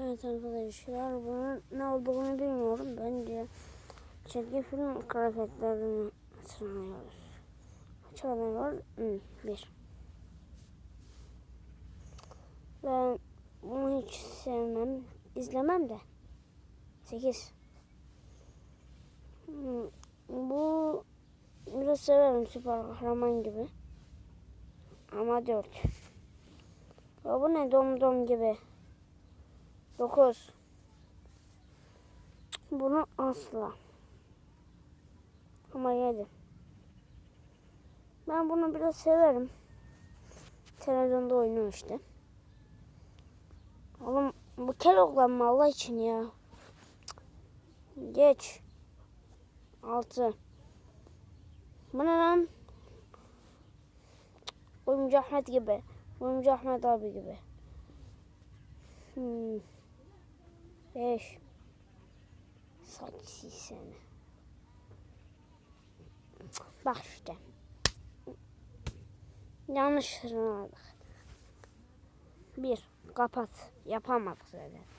Evet arkadaşlar bunun ne olduğunu bilmiyorum. Bence çizgi film kıyafetlerini var? Hmm, bir. Ben bunu hiç sevmem. izlemem de. Sekiz. Bu biraz severim süper kahraman gibi. Ama dört. Ya bu ne dom dom gibi. 9 Bunu asla. Ama 7 Ben bunu biraz severim. Televizyonda oynuyor işte. Oğlum bu Kellogg'lan mı Allah için ya? Geç. 6 Bu ne lan? Oyuncu Ahmet gibi. Oyuncu Ahmet abi gibi. 5 8 sene. Bak işte. Yanlış aldık. Bir, kapat. Yapamadık zaten.